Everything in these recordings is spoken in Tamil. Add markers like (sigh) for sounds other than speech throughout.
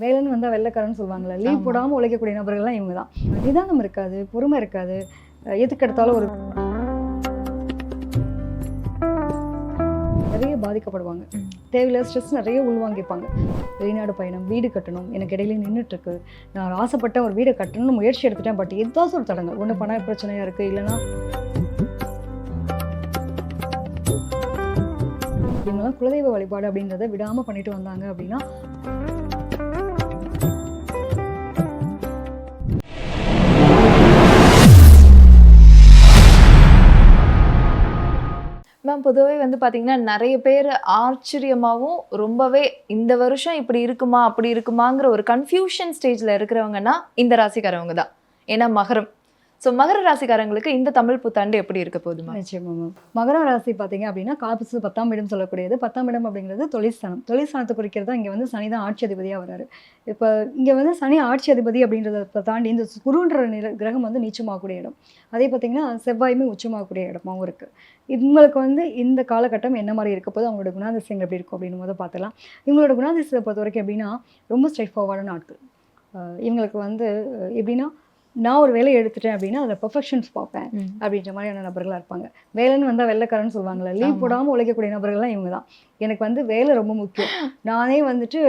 வேலைன்னு வந்தால் வெள்ளைக்காரன்னு சொல்லுவாங்கல்ல. லீவ். போடாமல் உழைக்கக்கூடிய நபர்கள்லாம் இவங்க தான் நிதானம் இருக்காது பொறுமை இருக்காது. அஹ் எதுக்கு எடுத்தாலும் ஒரு நிறைய பாதிக்கப்படுவாங்க. தேவையில்லாத ஸ்ட்ரெஸ் நிறைய உள்வாங்கிப்பாங்க வெளிநாடு பயணம் வீடு கட்டணும் எனக்கு இடையில நின்றுட்டு இருக்கு நான் ஆசைப்பட்ட ஒரு வீடை கட்டணும்னு முயற்சி எடுத்துட்டேன் பட் ஏதாவது ஒரு தடங்கள். ஒன்று பண பிரச்சனையா இருக்கு இல்லைன்னா இவங்கெல்லாம் குலதெய்வ வழிபாடு அப்படின்றத விடாம பண்ணிட்டு வந்தாங்க அப்படின்னா மேம் பொதுவாகவே வந்து பார்த்தீங்கன்னா நிறைய பேர் ஆச்சரியமாகவும் ரொம்பவே இந்த வருஷம் இப்படி இருக்குமா அப்படி இருக்குமாங்கிற ஒரு கன்ஃபியூஷன் ஸ்டேஜில் இருக்கிறவங்கன்னா இந்த ராசிக்காரவங்க தான். ஏன்னா மகரம். ஸோ மகர ராசிக்காரங்களுக்கு இந்த தமிழ் புத்தாண்டு எப்படி இருக்க போகுது நிச்சயமா மேம் மகர ராசி பார்த்தீங்க அப்படின்னா காப்பு பத்தாம் இடம் சொல்லக்கூடியது. பத்தாம் இடம் அப்படிங்கிறது தொழிற்சனம். தொழிற்சானத்தை குறிக்கிறது இங்கே வந்து சனி தான் ஆட்சி அதிபதியாக வராரு. இப்போ இங்கே வந்து சனி ஆட்சி அதிபதி அப்படின்றத தாண்டி இந்த குருன்ற நில கிரகம் வந்து நீச்சமாகக்கூடிய இடம். அதே பார்த்தீங்கன்னா செவ்வாயுமே உச்சமாகக்கூடிய இடமாகவும் இருக்குது இவங்களுக்கு வந்து இந்த காலகட்டம் என்ன மாதிரி இருக்க போது அவங்களோட குணாதிசயங்கள் எப்படி இருக்கும் அப்படின்னு போது பார்த்துலாம் இவங்களோட குணாதிசயத்தை பொறுத்த வரைக்கும் எப்படின்னா ரொம்ப ஸ்ட்ரைட் ஃபார்வர்டான ஆட்கள். இவங்களுக்கு வந்து எப்படின்னா நான் ஒரு வேலையை எடுத்துட்டேன் அப்படின்னா அதில் பெர்ஃபெக்ஷன்ஸ் பார்ப்பேன். அப்படின்ற மாதிரியான நபர்களாக இருப்பாங்க. வேலைன்னு வந்தால் வெள்ளைக்காரன்னு சொல்லுவாங்கல்ல லீவ். போடாமல் உழைக்கக்கூடிய நபர்கள்லாம் இவங்க தான் எனக்கு வந்து வேலை ரொம்ப முக்கியம். (laughs) நானே வந்துட்டு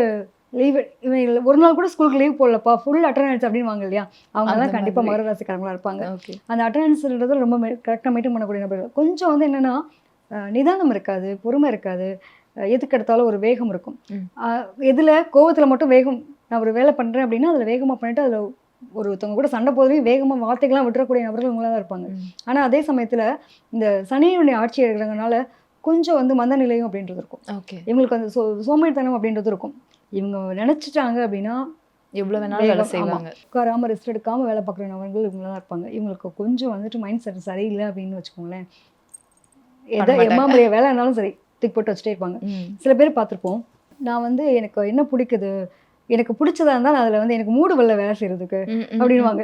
லீவ் இவங்க ஒரு நாள் கூட ஸ்கூலுக்கு லீவ் போடலப்பா ஃபுல் அட்டண்டன்ஸ் அப்படின்னு வாங்க இல்லையா? அவங்க தான் கண்டிப்பாக. மகர ராசிக்காரங்களா இருப்பாங்க. அந்த அட்டண்டன்ஸ்ன்றது ரொம்ப கரெக்டாக மெயின்டைன் பண்ணக்கூடிய நபர்கள். கொஞ்சம் வந்து என்னன்னா நிதானம் இருக்காது பொறுமை இருக்காது. எதுக்கு எடுத்தாலும் ஒரு வேகம் இருக்கும். எதுல கோவத்துல மட்டும் வேகம் நான் ஒரு வேலை பண்றேன் அப்படின்னா அதில் வேகமாக பண்ணிட்டு அதில் ஒருத்தவங்க கூட சண்டை போதவே வேகமாக வார்த்தைகள்லாம் விட்டுறக்கூடிய நபர்கள் இவங்களா தான் இருப்பாங்க ஆனா அதே சமயத்துல இந்த சனியினுடைய ஆட்சி இருக்கிறதுனால கொஞ்சம் வந்து மந்த நிலையும் அப்படின்றது இருக்கும். ஓகே. இவங்களுக்கு அந்த சோ சோம்பேறித்தனம் அப்படின்றது இருக்கும். இவங்க நினைச்சிட்டாங்க அப்படின்னா எவ்வளோ வேணாலும் வேலை. செய்வாங்க. உட்காராம ரெஸ்ட் எடுக்காம வேலை பார்க்குற நபர்கள் இவங்க தான் இருப்பாங்க. இவங்களுக்கு கொஞ்சம் வந்துட்டு மைண்ட் செட் சரியில்லை அப்படின்னு வச்சுக்கோங்களேன். எதை பண்ண மாட்டாங்க. எம்மா பெரிய வேலை இருந்தாலும் சரி தூக்கி போட்டு வச்சுட்டே இருப்பாங்க. சில பேர் பார்த்துருப்போம். நான் வந்து எனக்கு என்ன பிடிக்குது? எனக்கு பிடிச்சதா இருந்தால் நான் அதில் வந்து எனக்கு மூடு வரல வேலை ம். அப்படின்வாங்க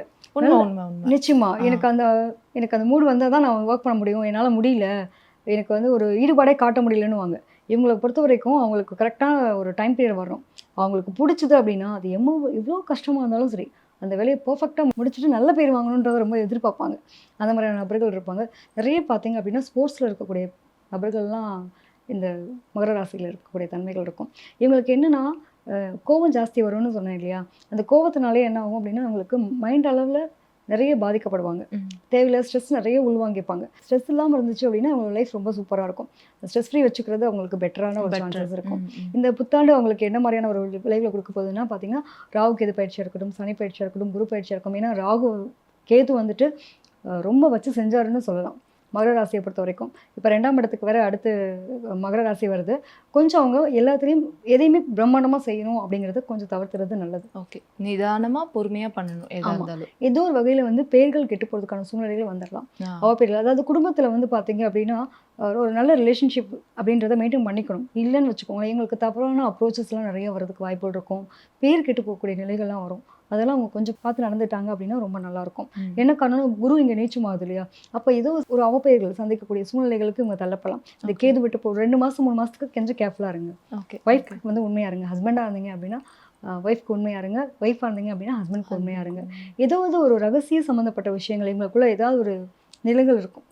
நிச்சயமா. எனக்கு அந்த எனக்கு அந்த மூடு வந்தால் தான் நான் ஒர்க் பண்ண முடியும். என்னால் முடியல. எனக்கு வந்து ஒரு ஈடுபாடே காட்ட முடியலன்னு வாங்க இவங்களை பொறுத்த வரைக்கும் அவங்களுக்கு கரெக்டான ஒரு டைம் பீரியட் வரணும் அவங்களுக்கு பிடிச்சது அப்படின்னா அது எம்மோ எவ்வளோ கஷ்டமாக இருந்தாலும் சரி அந்த வேலையை பர்ஃபெக்டாக முடிச்சுட்டு நல்ல பேர் வாங்கணுன்றதை ரொம்ப எதிர்பார்ப்பாங்க. அந்த மாதிரியான நபர்கள் இருப்பாங்க. நிறைய பார்த்தீங்க அப்படின்னா ஸ்போர்ட்ஸில் இருக்கக்கூடிய நபர்கள்லாம் இந்த மகர ராசியில் இருக்கக்கூடிய தன்மைகள் இருக்கும். இவங்களுக்கு என்னன்னா கோபம் ஜாஸ்தி வரும்னு சொன்னேன் இல்லையா? அந்த கோபத்தினாலே என்ன ஆகும் அப்படின்னா அவங்களுக்கு மைண்ட் அளவில் நிறைய பாதிக்கப்படுவாங்க. ம். தேவையில்லாத ஸ்ட்ரெஸ் நிறைய உள்வாங்கிப்பாங்க. ஸ்ட்ரெஸ் இல்லாமல் இருந்துச்சு அப்படின்னா அவங்க லைஃப் ரொம்ப சூப்பராக இருக்கும். ஸ்ட்ரெஸ் ஃப்ரீ வச்சுக்கிறது அவங்களுக்கு பெட்டரான ஒரு. சான்சஸ் இருக்கும். இந்த புத்தாண்டு அவங்களுக்கு என்ன மாதிரியான ஒரு விளைவில் கொடுக்க போகுதுன்னா பார்த்தீங்கன்னா ராகு கேது பயிற்சியாக இருக்கட்டும் சனி பயிற்சியாக இருக்கட்டும் குரு பயிற்சியாக இருக்கும் ஏன்னா ராகு கேது வந்துட்டு ரொம்ப வச்சு செஞ்சாருன்னு சொல்லலாம். மகர ராசியை பொறுத்த வரைக்கும். இப்போ ரெண்டாம் இடத்துக்கு வேற அடுத்து மகர ராசி வருது. கொஞ்சம் அவங்க எல்லாத்துலேயும் எதையுமே பிரம்மாண்டமாக செய்யணும் அப்படிங்கிறத கொஞ்சம் தவிர்த்துறது நல்லது. ஓகே. நிதானமா பொறுமையா பண்ணணும் ஏதோ ஒரு வகையில் வந்து பேர்கள் கெட்டு போகிறதுக்கான சூழ்நிலைகள் வந்துடலாம். அவ பேர்கள் அதாவது குடும்பத்தில் வந்து பார்த்தீங்க அப்படின்னா ஒரு நல்ல ரிலேஷன்ஷிப் அப்படின்றத மெயின்டைன் பண்ணிக்கணும். இல்லைன்னு வச்சுக்கோங்களேன் எங்களுக்கு தப்பான அப்ரோச்சஸ்லாம் நிறைய வரதுக்கு வாய்ப்புகள் இருக்கும். பேர் கெட்டு போகக்கூடிய நிலைகள்லாம் வரும். அதெல்லாம் அவங்க கொஞ்சம் பார்த்து நடந்துட்டாங்க அப்படின்னா ரொம்ப நல்லா இருக்கும் ம். என்ன காரணம் குரு இங்கே நீச்சமாகுது இல்லையா? அப்போ ஏதோ ஒரு அவப்பெயர்கள் சந்திக்கக்கூடிய சூழ்நிலைகளுக்கு இவங்க தள்ளப்படலாம். இந்த. கேது விட்டு போ ரெண்டு மாதம் மூணு மாதத்துக்கு கொஞ்சம் கேர்ஃபுல்லாக இருங்க. ஓகே ஒய்ஃப்க்கு வந்து உண்மையாக இருங்க. ஹஸ்பண்டாக இருந்தீங்க அப்படின்னா ஒய்ஃப்க்கு உண்மையாக இருங்க. ஒய்ஃபாக இருந்தீங்க அப்படின்னா ஹஸ்பண்ட்க்கு உண்மையாக இருங்க. ஏதாவது ஒரு ரகசிய சம்மந்தப்பட்ட விஷயங்கள் எங்களுக்குள்ள ஏதாவது ஒரு நிலைகள் இருக்கும்.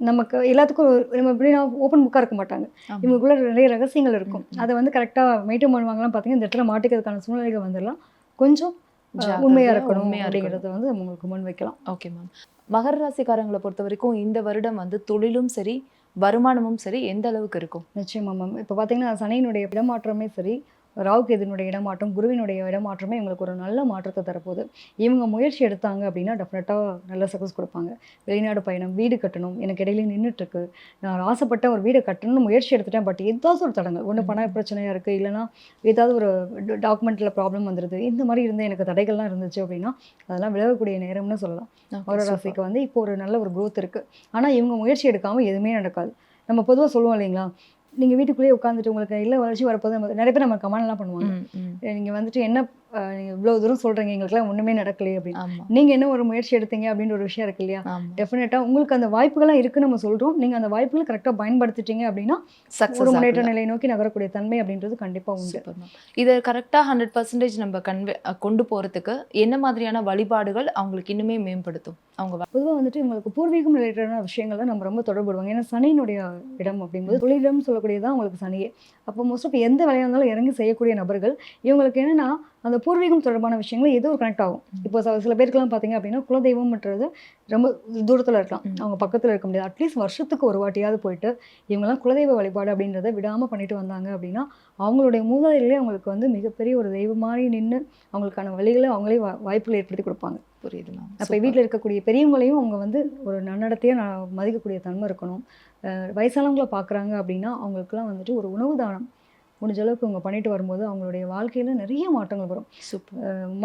நமக்கு எல்லாத்துக்கும் நம்ம எப்படின்னா ஓப்பன் புக்காக இருக்க மாட்டாங்க. இவங்களுக்குள்ள நிறைய ரகசியங்கள் இருக்கும். அதை வந்து கரெக்டாக மெயின்டைன் பண்ணுவாங்கலாம் பார்த்தீங்கன்னா இந்த இடத்துல மாட்டிக்கிறதுக்கான சூழ்நிலைகள் வந்துடலாம். கொஞ்சம் அஹ், ஜாக்கிரதையா, உண்மையா இருக்கணும் உண்மையா இருக்கணும். அப்படிங்கிறத வந்து உங்களுக்கு முன் வைக்கலாம். Okay ma'am. மகர ராசிக்காரங்களை பொறுத்த வரைக்கும் இந்த வருடம் வந்து தொழிலும் சரி வருமானமும் சரி எந்த அளவுக்கு இருக்கும்? நிச்சயமா மேம். இப்போ பார்த்தீங்கன்னா சனியினுடைய இடமாற்றமே சரி ராவுக்கு இதனுடைய இடமாற்றம் குருவினுடைய இடமாற்றமே இவங்களுக்கு ஒரு நல்ல மாற்றத்தை தரப்போகுது. இவங்க முயற்சி எடுத்தாங்க அப்படின்னா டெஃபினட்டாக நல்ல சக்ஸஸ் கொடுப்பாங்க. வெளிநாடு பயணம் வீடு கட்டணும் எனக்கு இடையில நின்றுட்டு இருக்கு நான் ஆசைப்பட்ட ஒரு வீடை கட்டணும்னு முயற்சி எடுத்துட்டேன். பட் ஏதாவது ஒரு தடங்கள் ஒன்று பண பிரச்சனையாக இருக்குது இல்லைன்னா ஏதாவது ஒரு டாக்குமெண்ட்டில் ப்ராப்ளம் வந்துடுது இந்த மாதிரி இருந்து எனக்கு தடைகள்லாம் இருந்துச்சு அப்படின்னா அதெல்லாம் விலகக்கூடிய நேரம்னு சொல்லலாம். மகர. ராசிக்கு வந்து இப்போ ஒரு நல்ல ஒரு growth இருக்கு. ஆனால் இவங்க முயற்சி எடுக்காமல் எதுவுமே நடக்காது. நம்ம பொதுவாக சொல்லுவோம் இல்லைங்களா? நீங்கள் வீட்டுக்குள்ளேயே உட்காந்துட்டு உங்களுக்கு இல்லை வளர்ச்சி வரப்போது நம்ம நிறைய பேர் நம்ம கமெண்ட்லாம் பண்ணுவாங்க. நீங்கள் வந்துட்டு என்ன நீங்கள் இவ்வளோ தூரம் சொல்கிறீங்க எங்களுக்குலாம் ஒன்றுமே நடக்கலையே அப்படின்னு. நீங்கள் என்ன ஒரு முயற்சி எடுத்தீங்க அப்படின்ற ஒரு விஷயம் இருக்கு இல்லையா? டெஃபினட்டாக உங்களுக்கு அந்த வாய்ப்புகள்லாம் இருக்குன்னு நம்ம சொல்கிறோம் நீங்கள் அந்த வாய்ப்புகளை கரெக்டாக பயன்படுத்திட்டீங்க அப்படின்னா ஒரு முன்னேற்ற நிலை நோக்கி நகரக்கூடிய தன்மை அப்படின்றது கண்டிப்பாக உண்டு. இதை கரெக்டாக ஹண்ட்ரட் பர்சன்டேஜ் நம்ம கன்வே கொண்டு போகிறதுக்கு என்ன மாதிரியான வழிபாடுகள் அவங்களுக்கு இன்னுமே மேம்படுத்தும்? அவங்க பொதுவாக வந்துட்டு இவங்களுக்கு பூர்வீகம் ரிலேட்டடான விஷயங்கள் தான் நம்ம ரொம்ப தொடர்புடுவாங்க. ஏன்னா சனியினுடைய இடம் அப்படிங்கும்போது தொழிலிடம் சொல்லக்கூடியதான் உங்களுக்கு சனியே. அப்போ மோஸ்ட் ஆஃப் எந்த வேலையாக இருந்தாலும் இறங்கி செய்யக்கூடிய நபர்கள் இவங்களுக்கு என்னன்னா அந்த பூர்வீகம் தொடர்பான விஷயங்கள் ஏதோ ஒரு கனெக்ட் ஆகும். இப்போ சில- பேருக்குலாம் பார்த்தீங்க அப்படின்னா குலதெய்வம்ன்றது ரொம்ப தூரத்தில் இருக்கலாம். அவங்க பக்கத்தில் இருக்க முடியாது. அட்லீஸ்ட் வருஷத்துக்கு ஒரு வாட்டியாவது போயிட்டு இவங்கெல்லாம் குலதெய்வ வழிபாடு அப்படின்றத விடாமல் பண்ணிட்டு வந்தாங்க அப்படின்னா அவங்களுடைய மூதாதைகளே அவங்களுக்கு வந்து மிகப்பெரிய ஒரு தெய்வம் மாதிரி நின்று அவங்களுக்கான வழிகளை அவங்களே வாய்ப்புகளை ஏற்படுத்தி கொடுப்பாங்க. புரியுது மேம் அப்போ வீட்டில் இருக்கக்கூடிய பெரியவங்களையும் அவங்க வந்து ஒரு நன்னடத்தையாக நான் மதிக்கக்கூடிய தன்மை இருக்கணும். வயசானவங்கள பார்க்குறாங்க அப்படின்னா அவங்களுக்குலாம் வந்துட்டு ஒரு உணவு தானம் முடிஞ்ச அளவுக்கு அவங்க பண்ணிட்டு வரும்போது அவங்களுடைய வாழ்க்கையில் நிறைய மாற்றங்கள் வரும்.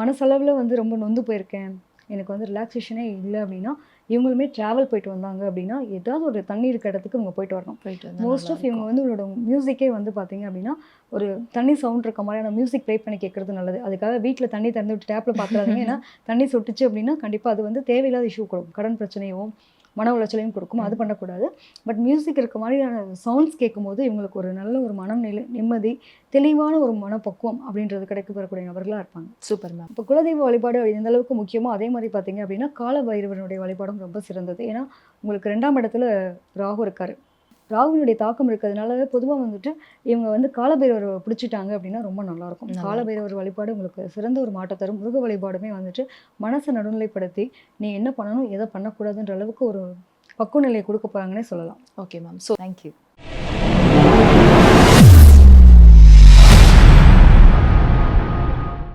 மனசளவில் வந்து ரொம்ப நொந்து போயிருக்கேன். எனக்கு வந்து ரிலாக்ஸேஷனே இல்லை அப்படின்னா இவங்களுமே ட்ராவல் போயிட்டு வந்தாங்க அப்படின்னா ஏதாவது ஒரு தண்ணி இருக்க இடத்துக்கு அவங்க போயிட்டு வரணும். போயிட்டு மோஸ்ட் ஆஃப் இவங்க. வந்து இவங்களோட மியூசிக்கே வந்து பார்த்தீங்க அப்படின்னா ஒரு தண்ணி சவுண்ட் இருக்க மாதிரியான மியூசிக் ப்ளே பண்ணி கேட்கறது நல்லது. அதுக்காக வீட்டில் தண்ணி திறந்து விட்டு டேப்பில் பார்த்துறாதீங்க ஏன்னா தண்ணி சொட்டுச்சு அப்படின்னா கண்டிப்பாக அது வந்து தேவையில்லாத இஷ்யூ கொடுக்கும் கடன் பிரச்சனையும் மன உளைச்சலையும் கொடுக்கும். அது பண்ணக்கூடாது. பட் மியூசிக் இருக்க மாதிரியான சவுண்ட்ஸ் கேட்கும்போது இவங்களுக்கு ஒரு நல்ல ஒரு மனம் நிலை நிம்மதி தெளிவான ஒரு மனப்பக்குவம் அப்படின்றது கிடைக்க பெறக்கூடிய நபர்களாக இருப்பாங்க. Super ma'am. இப்போ குலதெய்வ வழிபாடு எந்த அளவுக்கு முக்கியமோ அதே மாதிரி பார்த்தீங்க அப்படின்னா கால பைரவனுடைய வழிபாடும் ரொம்ப சிறந்தது. ஏன்னா உங்களுக்கு ரெண்டாம் இடத்துல ராகு இருக்காரு. ராகுவினுடைய தாக்கம் இருக்கிறதுனால பொதுவாக வந்துட்டு இவங்க வந்து காலபைரவரை பிடிச்சிட்டாங்க அப்படின்னா ரொம்ப நல்லா இருக்கும் நல்லா காலபைரவர் வழிபாடு உங்களுக்கு சிறந்த ஒரு மாற்றம் தரும். முருக வழிபாடுமே வந்துட்டு மனசை நடுநிலைப்படுத்தி நீ என்ன பண்ணணும் எதை பண்ணக்கூடாதுன்ற அளவுக்கு ஒரு பக்குவ நிலையை கொடுக்க போறாங்கன்னே சொல்லலாம். Okay ma'am so thank you